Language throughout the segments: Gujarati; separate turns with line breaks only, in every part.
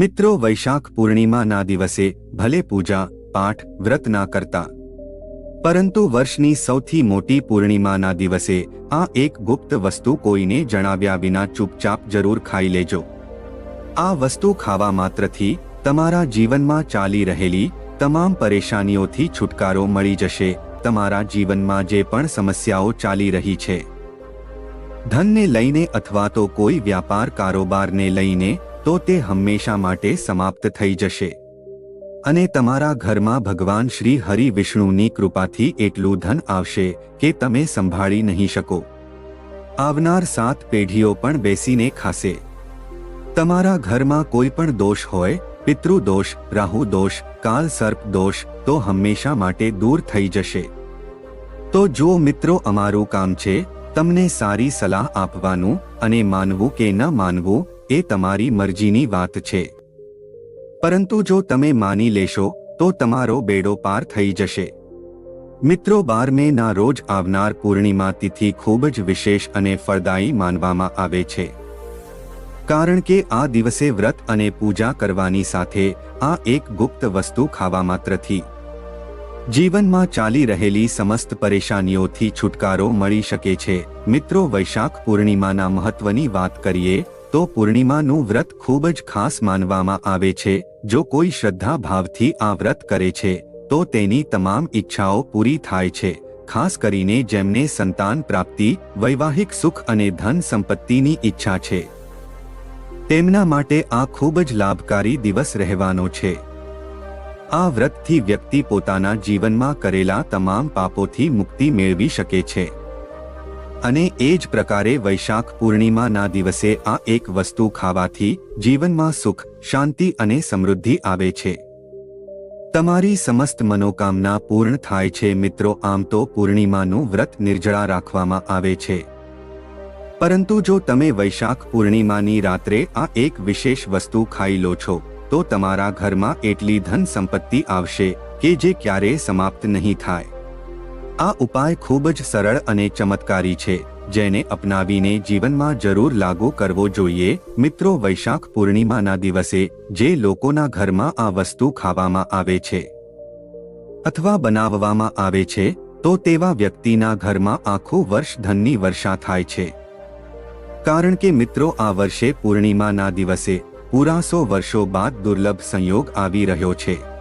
મિત્રો, વૈશાખ પૂર્ણિમાના દિવસે ભલે પૂજા, પાઠ, વ્રત ના કરતા, પરંતુ વર્ષની સૌથી મોટી પૂર્ણિમાના દિવસે આ એક ગુપ્ત વસ્તુ કોઈને જણાવ્યા વિના ચૂપચાપ જરૂર ખાઈ લેજો. આ વસ્તુ ખાવા માત્રથી તમારા જીવનમાં ચાલી રહેલી તમામ પરેશાનીઓથી છુટકારો મળી જશે, તમારા જીવનમાં જે પણ સમસ્યાઓ ચાલી રહી છે. ધનને લઈને અથવા તો કોઈ વ્યાપાર કારોબારને લઈને તો તે હંમેશા માટે સમાપ્ત થઈ જશે. અને તમારા ઘરમાં ભગવાન શ્રી હરિ વિષ્ણુની કૃપાથી એટલું ધન આવશે કે તમે સંભાળી નહીં શકો. આવનાર સાત પેઢીઓ પણ બેસીને ખાશે. તમારા ઘરમાં કોઈ પણ દોષ હોય, પિતૃ દોષ, રાહુ દોષ, કાલ સર્પ દોષ, તો હંમેશા માટે દૂર થઈ જશે. તો જો મિત્રો અમારું કામ છે, તમને સારી સલાહ આપવાનું અને માનવું કે ન માનવું એ તમારી મરજીની વાત છે. પરંતુ જો તમે માની લેશો, તો તમારો બેડો પાર થઈ જશે. મિત્રો બાર મે ના રોજ આવનાર પૂર્ણિમા તિથિ ખૂબ જ વિશેષ અને ફળદાયી માનવામાં આવે છે. કારણ કે આ દિવસે વ્રત અને પૂજા કરવાની સાથે આ એક ગુપ્ત વસ્તુ ખાવા માત્રથી જીવનમાં ચાલી રહેલી સમસ્ત પરેશાનીઓથી છુટકારો મળી શકે છે. મિત્રો, વૈશાખ પૂર્ણિમાના મહત્વની વાત કરીએ તો પૂર્ણિમાનું વ્રત ખૂબ જ ખાસ માનવામાં આવે છે. જો કોઈ શ્રદ્ધા ભાવથી આ વ્રત કરે છે, તો તેની તમામ ઈચ્છાઓ પૂરી થાય છે. ખાસ કરીને જેમને સંતાન પ્રાપ્તિ, વૈવાહિક સુખ અને ધન સંપત્તિની ઈચ્છા છે. તેમના માટે આ ખૂબ જ લાભકારી દિવસ રહેવાનો છે. આ વ્રતથી વ્યક્તિ પોતાના જીવનમાં કરેલા તમામ પાપોથી મુક્તિ મેળવી શકે છે. અને એ જ પ્રકારે વૈશાખ પૂર્ણિમાના દિવસે આ એક વસ્તુ ખાવાથી જીવનમાં સુખ, શાંતિ અને સમૃદ્ધિ આવે છે. તમારી સમસ્ત મનોકામના પૂર્ણ થાય છે મિત્રો, આમ તો પૂર્ણિમાનું વ્રત નિર્જળા રાખવામાં આવે છે. પરંતુ જો તમે વૈશાખ પૂર્ણિમાની રાત્રે આ એક વિશેષ વસ્તુ ખાઈ લો છો, તો તમારા ઘરમાં એટલી ધન સંપત્તિ આવશે, કે જે ક્યારેય સમાપ્ત નહીં થાય. આ ઉપાય ખૂબ જ સરળ અને ચમત્કારી છે, જેને અપનાવીને જીવનમાં જરૂર લાગુ કરવો જોઈએ. મિત્રો, વૈશાખ પૂર્ણિમાના દિવસે જે લોકોના ઘરમાં આ વસ્તુ ખાવામાં આવે છે અથવા બનાવવામાં આવે છે, તો તેવા વ્યક્તિના ઘરમાં આખું વર્ષ ધનની વર્ષા થાય છે. કારણ કે મિત્રો, આ વર્ષે પૂર્ણિમાના દિવસે પૂરાસો વર્ષો બાદ દુર્લભ સંયોગ આવી રહ્યો છે.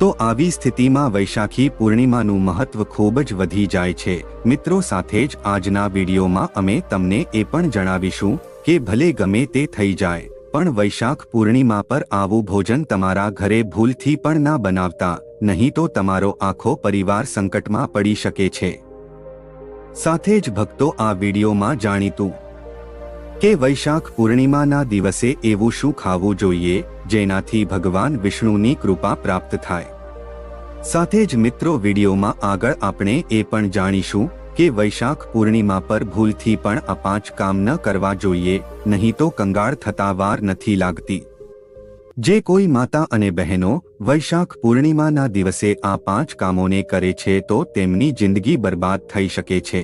તો આવી સ્થિતિમાં વૈશાખી પૂર્ણિમાનું મહત્વ ખૂબ જ વધી જાય છે. મિત્રો સાથે જ આજના વિડીયોમાં અમે તમને એ પણ જણાવીશું કે ભલે ગમે તે થઈ જાય, પણ વૈશાખ પૂર્ણિમા પર આવું ભોજન તમારા ઘરે ભૂલથી પણ ના બનાવતા, નહીં તો તમારો આખો પરિવાર સંકટમાં પડી શકે છે. સાથે જ ભક્તો આ વિડીયોમાં જાણીતું કે વૈશાખ પૂર્ણિમાના દિવસે એવું શું ખાવું જોઈએ, જેનાથી ભગવાન વિષ્ણુની કૃપા પ્રાપ્ત થાય? સાથે જ મિત્રો, વિડીયોમાં આગળ આપણે એ પણ જાણીશું કે વૈશાખ પૂર્ણિમા પર ભૂલથી પણ આ પાંચ કામ ન કરવા જોઈએ, નહીં તો કંગાળ થતા વાર નથી લાગતી. જે કોઈ માતા અને બહેનો વૈશાખ પૂર્ણિમાના દિવસે આ પાંચ કામોને કરે છે તો તેમની જિંદગી બરબાદ થઈ શકે છે.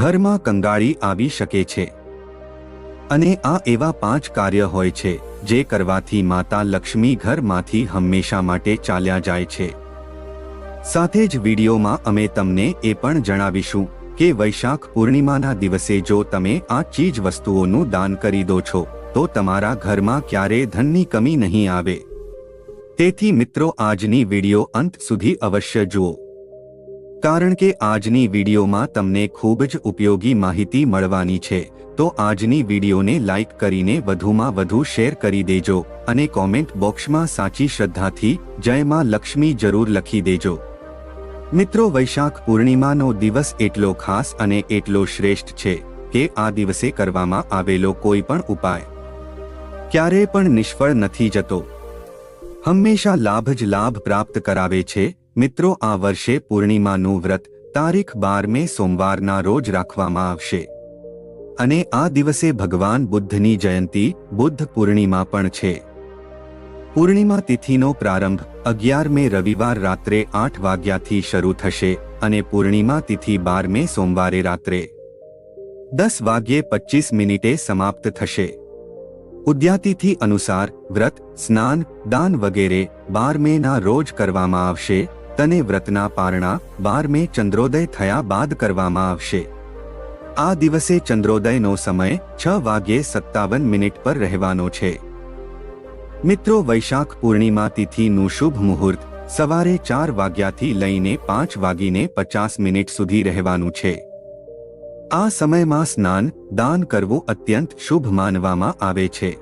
ઘરમાં કંગાળી આવી શકે છે. અને આ એવા પાંચ કાર્ય હોય છે, જે કરવાથી માતા લક્ષ્મી ઘરમાંથી હંમેશા માટે ચાલ્યા જાય છે. સાથે જ વિડીયોમાં અમે તમને એ પણ જણાવીશું કે વૈશાખ પૂર્ણિમાના દિવસે જો તમે આ ચીજ વસ્તુઓનું દાન કરી દો છો, તો તમારા ઘરમાં ક્યારે ધનની કમી નહીં આવે. તેથી મિત્રો આજની વીડિયો અંત સુધી અવશ્ય જુઓ. કારણ કે આજની વિડીયોમાં તમને ખૂબ જ ઉપયોગી માહિતી મળવાની છે. તો આજની વિડીયોને લાઇક કરીને વધુમાં વધુ શેર કરી દેજો અને કોમેન્ટ બોક્સમાં સાચી શ્રદ્ધાથી જય માં લક્ષ્મી જરૂર લખી દેજો. મિત્રો વૈશાખ પૂર્ણિમાનો દિવસ એટલો ખાસ અને એટલો શ્રેષ્ઠ છે કે આ દિવસે કરવામાં આવેલો કોઈ પણ ઉપાય ક્યારેય પણ નિષ્ફળ નથી જતો. હંમેશા લાભ જ લાભ પ્રાપ્ત કરાવે છે. મિત્રો આ વર્ષે પૂર્ણિમાનું વ્રત તારીખ બાર મે સોમવારના રોજ રાખવામાં આવશે. અને આ દિવસે ભગવાન બુદ્ધની જયંતી બુદ્ધ પૂર્ણિમા પણ છે. પૂર્ણિમા તિથિનો પ્રારંભ અગિયાર મે રવિવાર રાત્રે આઠ વાગ્યાથી શરૂ થશે અને પૂર્ણિમા તિથિ બાર મે સોમવારે રાત્રે. દસ વાગ્યે પચીસ મિનિટે સમાપ્ત થશે. ઉદ્યાતિથિ અનુસાર વ્રત, સ્નાન, દાન વગેરે બાર મેના રોજ કરવામાં આવશે, તને વ્રતના પારણા બાર મે ચંદ્રોદય થયા બાદ કરવામાં આવશે. આ દિવસે ચંદ્રોદયનો સમય છ વાગ્યે સત્તાવન મિનિટ પર રહેવાનો છે. મિત્રો, વૈશાખ પૂર્ણિમા તિથિનું શુભ મુહૂર્ત સવારે ચાર વાગ્યાથી લઈને પાંચ વાગીને પચાસ મિનિટ સુધી રહેવાનું છે. આ સમયમાં સ્નાન, દાન કરવું અત્યંત શુભ માનવામાં આવે છે.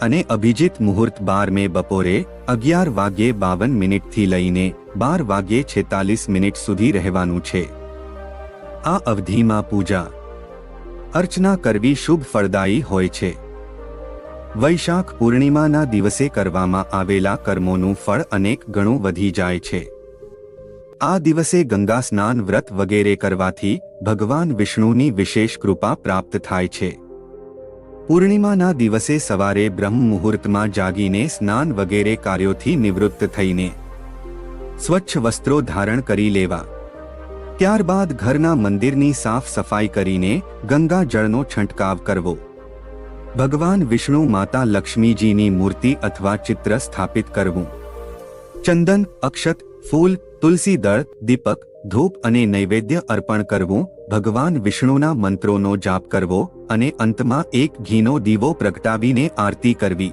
અને અભિજીત મુહૂર્ત બાર મે બપોરે અગિયાર વાગ્યે બાવન મિનિટથી લઈને બાર વાગ્યે છેતાલીસ મિનિટ સુધી રહેવાનું છે. આ અવધિમાં પૂજા. અર્ચના કરવી શુભ ફળદાયી હોય છે. વૈશાખ પૂર્ણિમાના દિવસે કરવામાં આવેલા કર્મોનું ફળ અનેક ગણું વધી જાય છે. આ દિવસે ગંગા સ્નાન વ્રત વગેરે કરવાથી ભગવાન વિષ્ણુની વિશેષ કૃપા પ્રાપ્ત થાય છે. પૂર્ણિમાના દિવસે સવારે બ્રહ્મ મુહૂર્તમાં જાગીને સ્નાન વગેરે કાર્યોથી નિવૃત્ત થઈને સ્વચ્છ વસ્ત્રો ધારણ કરી લેવા. ત્યારબાદ ઘરના મંદિરની સાફ સફાઈ કરીને ગંગા જળનો છંટકાવ કરવો. ભગવાન વિષ્ણુ માતા લક્ષ્મીજીની મૂર્તિ અથવા ચિત્ર સ્થાપિત કરવું. ચંદન, અક્ષત, ફૂલ, તુલસી દળ, દીપક, ધૂપ અને નૈવેદ્ય અર્પણ કરવું. ભગવાન વિષ્ણુના મંત્રોનો જાપ કરવો અને અંતમાં એક ઘીનો દીવો પ્રગટાવીને આરતી કરવી.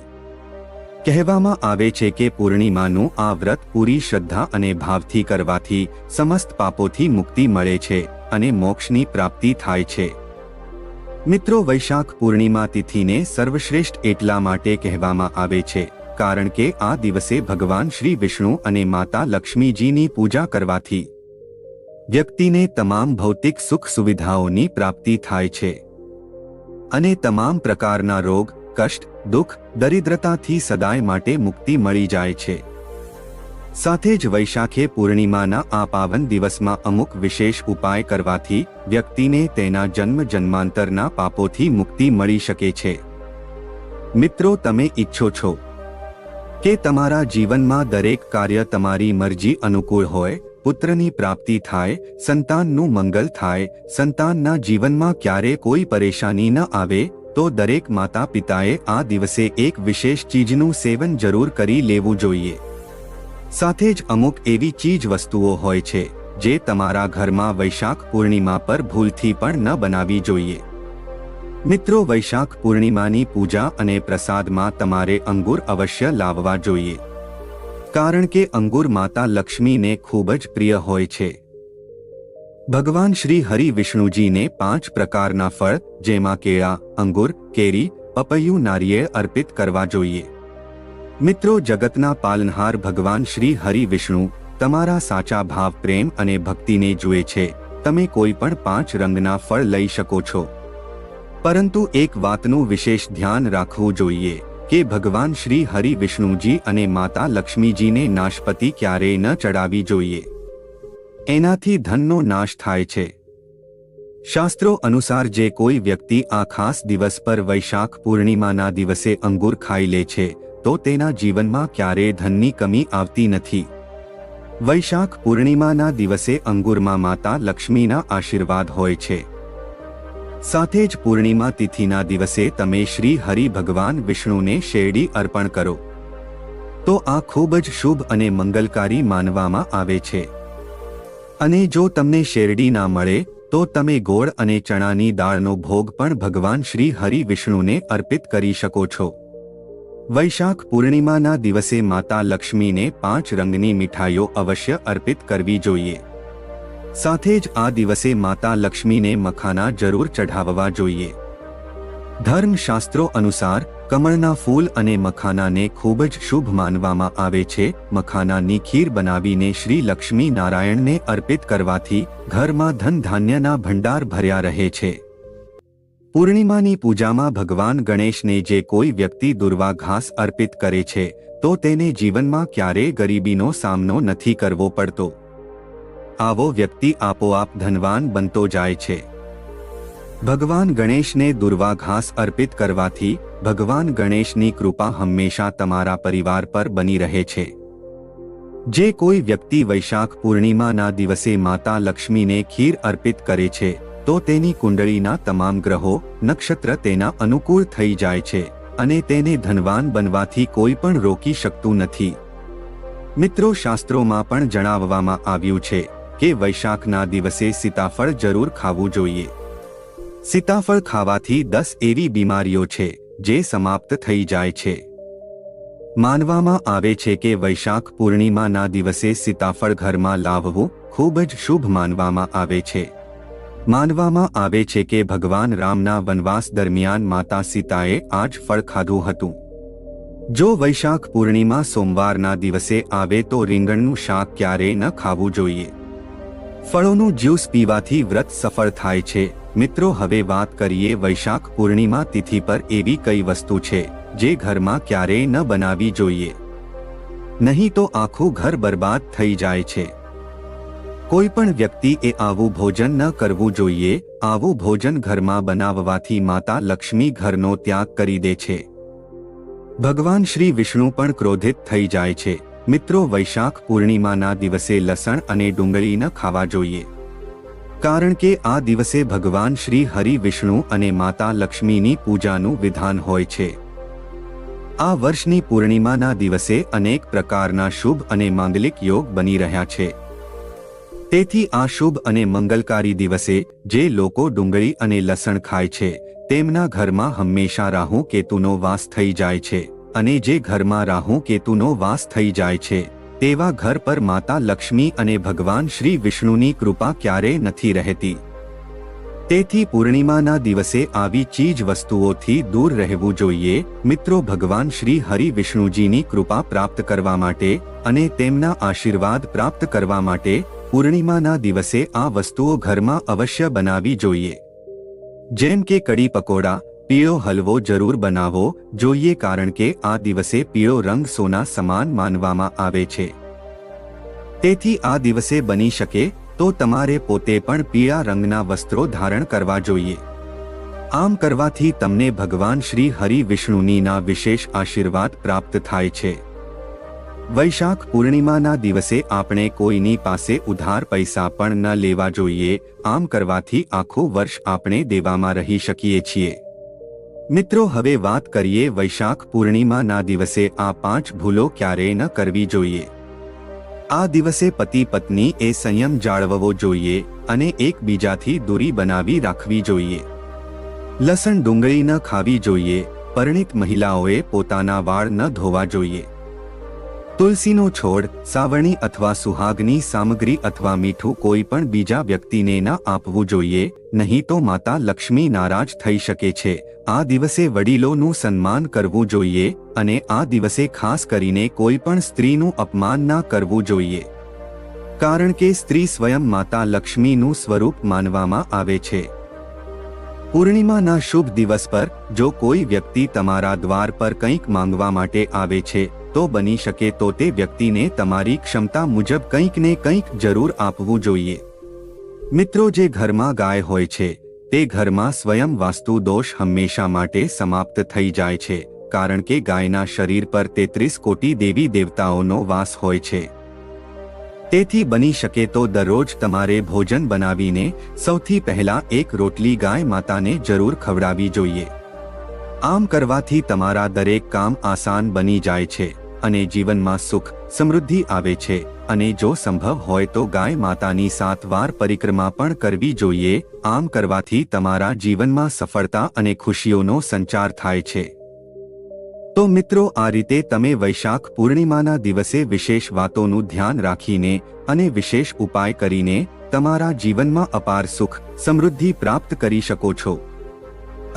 કહેવામાં આવે છે કે પૂર્ણિમાનું આ વ્રત પૂરી શ્રદ્ધા અને ભાવથી કરવાથી સમસ્ત પાપોથી મુક્તિ મળે છે અને મોક્ષની પ્રાપ્તિ થાય છે. મિત્રો વૈશાખ પૂર્ણિમા તિથિને સર્વશ્રેષ્ઠ એટલા માટે કહેવામાં આવે છે, કારણ કે આ દિવસે ભગવાન શ્રી વિષ્ણુ અને માતા લક્ષ્મીજીની પૂજા કરવાથી વ્યક્તિને તમામ ભૌતિક સુખ સુવિધાઓની પ્રાપ્તિ થાય છે. અને તમામ પ્રકારના રોગ કષ્ટ, દુઃખ, દરિદ્રતાથી સદાય માટે મુક્તિ મળી જાય છે. સાથે જ વૈશાખે પૂર્ણિમાના આ પાવન દિવસમાં અમુક વિશેષ ઉપાય કરવાથી વ્યક્તિને તેના જન્મ જન્માંતરના પાપોથી મુક્તિ મળી શકે છે. મિત્રો, તમે ઈચ્છો છો કે તમારા જીવનમાં દરેક કાર્ય તમારી મરજી અનુકૂળ હોય, પુત્રની પ્રાપ્તિ થાય, સંતાનનું મંગલ થાય, સંતાનના જીવનમાં ક્યારે કોઈ પરેશાની ન આવે તો દરેક માતા પિતાએ આ દિવસે એક વિશેષ ચીજનું સેવન જરૂર કરી લેવું જોઈએ. સાથે જ અમુક એવી ચીજ વસ્તુઓ હોય છે, જે તમારા ઘરમાં વૈશાખ પૂર્ણિમા પર ભૂલથી પણ ન બનાવી જોઈએ. મિત્રો, વૈશાખ પૂર્ણિમાની પૂજા અને પ્રસાદમાં તમારે અંગુર અવશ્ય લાવવા જોઈએ. કારણ કે અંગુર માતા લક્ષ્મીને ખૂબ જ પ્રિય હોય છે. ભગવાન શ્રી હરિ વિષ્ણુજીને પાંચ પ્રકારના ફળ, જેમાં કેળા, અંગુર, કેરી, પપૈયું નારિયેળ અર્પિત કરવા જોઈએ. મિત્રો, જગતના પાલનહાર ભગવાન શ્રી હરિ વિષ્ણુ, તમારા સાચા ભાવ, પ્રેમ અને ભક્તિને જુએ છે. તમે કોઈ પણ પાંચ રંગના ફળ લઈ શકો છો. પરંતુ એક વાતનું વિશેષ ધ્યાન રાખવું જોઈએ, કે ભગવાન શ્રી હરિ વિષ્ણુજી અને માતા લક્ષ્મીજીને નાશપતિ ક્યારેય ન ચડાવી જોઈએ. એનાથી ધનનો નાશ થાય છે. શાસ્ત્રો અનુસાર જે કોઈ વ્યક્તિ આ ખાસ દિવસ પર વૈશાખ પૂર્ણિમાના દિવસે અંગુર ખાઈ લે છે, તો તેના જીવનમાં ક્યારેય ધનની કમી આવતી નથી. વૈશાખ પૂર્ણિમાના દિવસે અંગુરમાં માતા લક્ષ્મીના આશીર્વાદ હોય છે. સાથે જ પૂર્ણિમા તિથિના દિવસે તમે શ્રી હરિ ભગવાન વિષ્ણુને શેરડી અર્પણ કરો. તો આ ખૂબ જ શુભ અને મંગલકારી માનવામાં આવે છે. અને જો તમને શેરડી ના મળે, તો તમે ગોળ અને ચણાની દાળનો ભોગ પણ ભગવાન શ્રી હરિ વિષ્ણુને અર્પિત કરી શકો છો. વૈશાખ પૂર્ણિમાના દિવસે માતા લક્ષ્મીને પાંચ રંગની મીઠાઈઓ અવશ્ય અર્પિત કરવી જોઈએ. સાથે જ આ દિવસે માતા લક્ષ્મીને મખાના જરૂર ચઢાવવા જોઈએ. ધર્મશાસ્ત્રો અનુસાર કમળના ફૂલ અને મખાનાને ખૂબ જ શુભ માનવામાં આવે છે. મખાનાની ખીર બનાવીને શ્રી લક્ષ્મી નારાયણને અર્પિત કરવાથી ઘરમાં ધન ધાન્યના ભંડાર ભર્યા રહે છે. પૂર્ણિમાની પૂજામાં ભગવાન ગણેશને જે કોઈ વ્યક્તિ દુર્વા ઘાસ અર્પિત કરે છે, તો તેને જીવનમાં ક્યારેય ગરીબીનો સામનો નથી કરવો પડતો. આવો વ્યક્તિ આપોઆપ ધનવાન બનતો જાય છે. ભગવાન ગણેશને દુર્વા ઘાસ અર્પિત કરવાથી ભગવાન ગણેશની કૃપા હંમેશા તમારા પરિવાર પર બની રહે છે. જે કોઈ વ્યક્તિ વૈશાખ પૂર્ણિમાના દિવસે માતા લક્ષ્મીને ખીર અર્પિત કરે છે, તો તેની કુંડળીના તમામ ગ્રહો નક્ષત્ર તેના અનુકૂળ થઈ જાય છે અને તેને ધનવાન બનવાથી કોઈ પણ રોકી શકતું નથી. મિત્રો, શાસ્ત્રોમાં પણ જણાવવામાં આવ્યું છે કે વૈશાખના દિવસે સીતાફળ જરૂર ખાવું જોઈએ. સીતાફળ ખાવાથી દસ એવી બીમારીઓ છે, જે સમાપ્ત થઈ જાય છે. માનવામાં આવે છે કે વૈશાખ પૂર્ણિમાના દિવસે સીતાફળ ઘરમાં લાવવું ખૂબ જ શુભ માનવામાં આવે છે. માનવામાં આવે છે કે ભગવાન રામના વનવાસ દરમિયાન માતા સીતાએ આ જ ફળ ખાધું હતું. જો વૈશાખ પૂર્ણિમા સોમવારના દિવસે આવે તો રીંગણનું શાક ક્યારેય ન ખાવું જોઈએ. ફળોનું જ્યુસ પીવાથી વ્રત સફળ થાય છે. મિત્રો હવે વાત કરીએ વૈશાખ પૂર્ણિમા તિથિ પર એવી કઈ વસ્તુ છે, જે ઘરમાં ક્યારેય ન બનાવી જોઈએ. નહીં તો આખું ઘર બરબાદ થઈ જાય છે. કોઈ પણ વ્યક્તિએ આવું ભોજન ન કરવું જોઈએ, આવું ભોજન ઘરમાં બનાવવાથી માતા લક્ષ્મી ઘરનો ત્યાગ કરી દે છે. ભગવાન શ્રી વિષ્ણુ પણ ક્રોધિત થઈ જાય છે. મિત્રો વૈશાખ પૂર્ણિમાના દિવસે લસણ અને ડુંગળી ન ખાવા જોઈએ. કારણ કે આ દિવસે ભગવાન શ્રી હરિ વિષ્ણુ અને માતા લક્ષ્મીની પૂજાનું વિધાન હોય છે. આ વર્ષની પૂર્ણિમાના દિવસે અનેક પ્રકારના શુભ અને માંગલિક યોગ બની રહ્યા છે. તેથી આ શુભ અને મંગલકારી દિવસે જે લોકો ડુંગળી અને લસણ ખાય છે, તેમના ઘરમાં હંમેશા રાહુ કેતુનો વાસ થઈ જાય છે અને જે ઘરમાં રાહુ કેતુનો વાસ થઈ જાય છે તેવા ઘર પર માતા લક્ષ્મી અને ભગવાન શ્રી વિષ્ણુની કૃપા ક્યારેય નથી રહેતી. તેથી પૂર્ણિમાના દિવસે આવી ચીજ વસ્તુઓથી દૂર રહેવું જોઈએ. મિત્રો, ભગવાન શ્રી હરિ વિષ્ણુજીની કૃપા પ્રાપ્ત કરવા માટે અને તેમના આશીર્વાદ પ્રાપ્ત કરવા માટે પૂર્ણિમાના દિવસે આ વસ્તુઓ ઘરમાં અવશ્ય બનાવી જોઈએ. જેમ કે કડી પકોડા પીળો હલવો જરૂર બનાવવો જોઈએ કારણ કે આ દિવસે પીળો રંગ સોના સમાન માનવામાં આવે છે. તેથી આ દિવસે બની શકે, તો તમારે પોતે પણ પીળા રંગના વસ્ત્રો ધારણ કરવા જોઈએ. આમ કરવાથી તમને ભગવાન શ્રી હરિ વિષ્ણુનીના વિશેષ આશીર્વાદ પ્રાપ્ત થાય છે. વૈશાખ પૂર્ણિમાના દિવસે આપણે કોઈની પાસે ઉધાર પૈસા પણ ન લેવા જોઈએ, આમ કરવાથી આખું વર્ષ આપણે દેવામાં રહી શકીએ છીએ. મિત્રો, હવે વાત કરીએ વૈશાખ પૂર્ણિમાના દિવસે આ પાંચ ભૂલો ક્યારેય ન કરવી જોઈએ. આ દિવસે પતિ પત્ની એ સંયમ જાળવવો જોઈએ અને એકબીજાથી દૂરી બનાવી રાખવી જોઈએ. લસણ ડુંગળી ન ખાવી જોઈએ, પરિણિત મહિલાઓએ પોતાના વાળ ન ધોવા જોઈએ. તુલસીનો છોડ, સાવરણી અથવા સુહાગની સામગ્રી અથવા મીઠું કોઈ પણ બીજા વ્યક્તિને ના આપવું જોઈએ, નહીં તો માતા લક્ષ્મી નારાજ થઈ શકે છે. આ દિવસે વડીલોનું સન્માન કરવું જોઈએ અને આ દિવસે ખાસ કરીને કોઈ પણ સ્ત્રીનું અપમાન ના કરવું જોઈએ. કારણ કે સ્ત્રી સ્વયં માતા લક્ષ્મીનું સ્વરૂપ માનવામાં આવે છે. પૂર્ણિમાના શુભ દિવસ પર, જો કોઈ વ્યક્તિ તમારા દ્વાર પર કંઈક માંગવા માટે આવે છે તો બની શકે તો તે વ્યક્તિને તમારી ક્ષમતા મુજબ કંઈક ને કંઈક જરૂર આપવું જોઈએ. મિત્રો, જે ઘરમાં ગાય હોય છે, તે ઘરમાં સ્વયં વાસ્તુ દોષ હંમેશા માટે સમાપ્ત થઈ જાય છે, કારણ કે ગાયના શરીર પર તેત્રીસ કોટી દેવી દેવતાઓનો વાસ હોય છે. તેથી બની શકે તો દરરોજ તમારે ભોજન બનાવીને સૌથી પહેલા એક રોટલી ગાય માતાને જરૂર ખવડાવી જોઈએ. આમ કરવાથી તમારા દરેક કામ આસાન બની જાય છે. અને જીવનમાં સુખ, સમૃદ્ધિ આવે છે. અને જો સંભવ હોય તો ગાય માતાની સાત વાર પરિક્રમા પણ કરવી જોઈએ. આમ કરવાથી તમારા જીવનમાં સફળતા અને ખુશીઓનો સંચાર થાય છે. તો મિત્રો, આ રીતે તમે વૈશાખ પૂર્ણિમાના દિવસે વિશેષ વાતોનું ધ્યાન રાખીને અને વિશેષ ઉપાય કરીને તમારા જીવનમાં અપાર સુખ, સમૃદ્ધિ પ્રાપ્ત કરી શકો છો.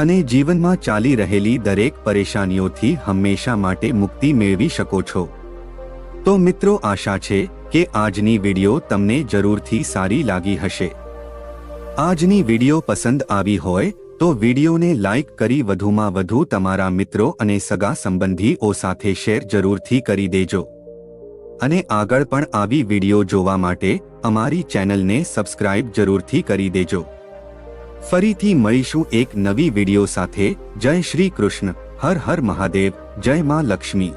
અને જીવનમાં ચાલી રહેલી દરેક પરેશાનીઓથી હંમેશા માટે મુક્તિ મેળવી શકો છો. તો મિત્રો, આશા છે કે આજની વીડિયો તમને જરૂરથી સારી લાગી હશે. આજની વીડિયો પસંદ આવી હોય તો વિડીયોને લાઇક કરી વધુમાં વધુ તમારા મિત્રો અને સગા સંબંધીઓ સાથે શેર જરૂરથી કરી દેજો. અને આગળ પણ આવી વીડિયો જોવા માટે અમારી ચેનલને સબસ્ક્રાઇબ જરૂરથી કરી દેજો. ફરીથી મળીશું એક નવી વિડિયો સાથે. જય શ્રી કૃષ્ણ. હર હર મહાદેવ. જય માં લક્ષ્મી.